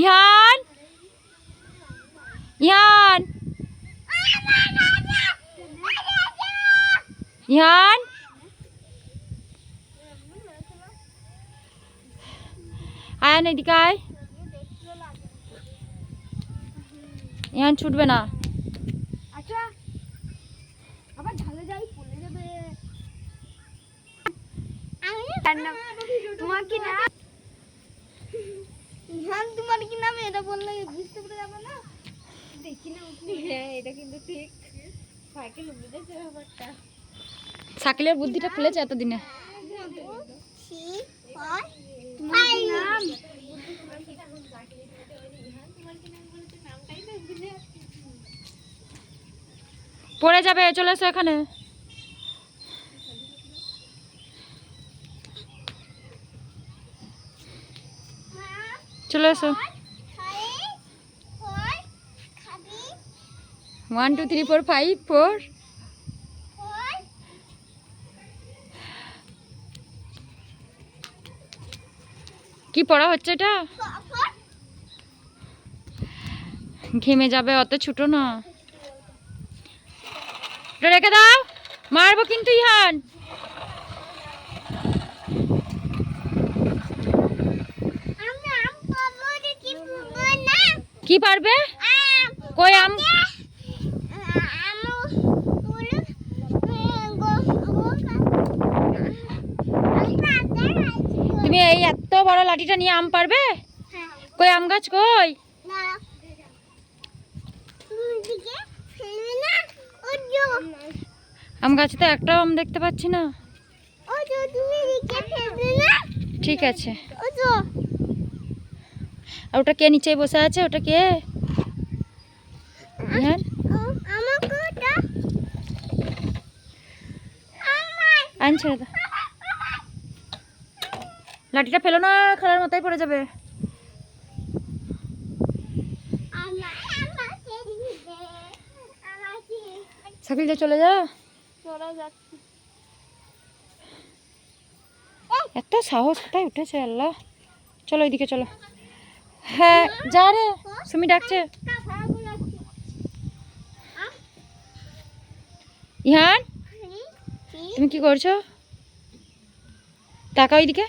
ইহান ইহান ইহান আয়ান এদিকে আয়। ইহান ছুটবে না। আচ্ছা আবার ঢালে যাই পড়ে যাবে আমি তোমার কি নাম ইহান তোমার কি নাম এটা বললে বুঝতে পেরে যাবে না? দেখি না হ্যাঁ এটা কিন্তু ঠিক। সাইকেল বুঝেছে ব্যাপারটা। সাকিলের বুদ্ধিটা খুলেছে এতদিনে। তোমার কি নাম? পড়ে যাবে চলে এসো এখানে। চলে এসো। One two three four five four কি পড়া হচ্ছে এটা? ঘেমে যাবে অত ছোট না। রেখে দাও। মারবো কিন্তু ইহান। কি পারবে? কই আম। এত বড় লাঠিটা নিয়ে আম পারবে? কই আম গাছ কই? আম গাছে তো একটাও আম দেখতে পাচ্ছি না। ঠিক আছে। আর ওটা কে নিচে বসে আছে? ওটা কে? ছেড়ে দাও লাঠিটা ফেলো না, খেলার মতোই পড়ে যাবে। সাকিল, যা চলে যা। এত সাহস কোথায় উঠেছে, আল্লাহ। চলো এদিকে, চলো। হ্যাঁ যা রে, সুমি ডাকছে। ইহান, তুমি কি করছ? টাকা ওইদিকে